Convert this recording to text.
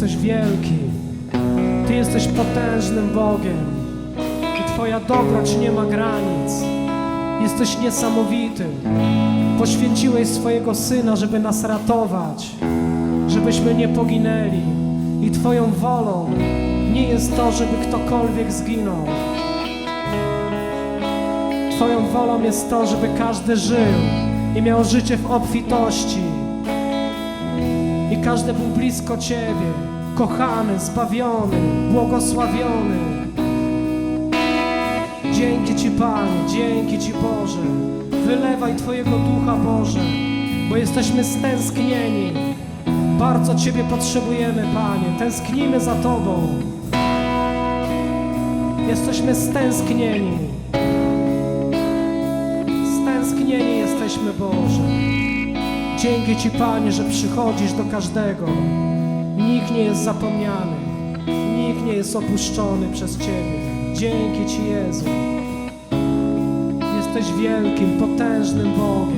jesteś wielki. Ty jesteś potężnym Bogiem. I Twoja dobroć nie ma granic. Jesteś niesamowity. Poświęciłeś swojego Syna, żeby nas ratować, żebyśmy nie poginęli. I Twoją wolą nie jest to, żeby ktokolwiek zginął. Twoją wolą jest to, żeby każdy żył i miał życie w obfitości. Każdy był blisko Ciebie, kochany, zbawiony, błogosławiony. Dzięki Ci, Panie, dzięki Ci, Boże. Wylewaj Twojego ducha, Boże, bo jesteśmy stęsknieni. Bardzo Ciebie potrzebujemy, Panie. Tęsknimy za Tobą. Jesteśmy stęsknieni. Stęsknieni jesteśmy, Boże. Dzięki Ci, Panie, że przychodzisz do każdego. Nikt nie jest zapomniany. Nikt nie jest opuszczony przez Ciebie. Dzięki Ci, Jezu. Jesteś wielkim, potężnym Bogiem.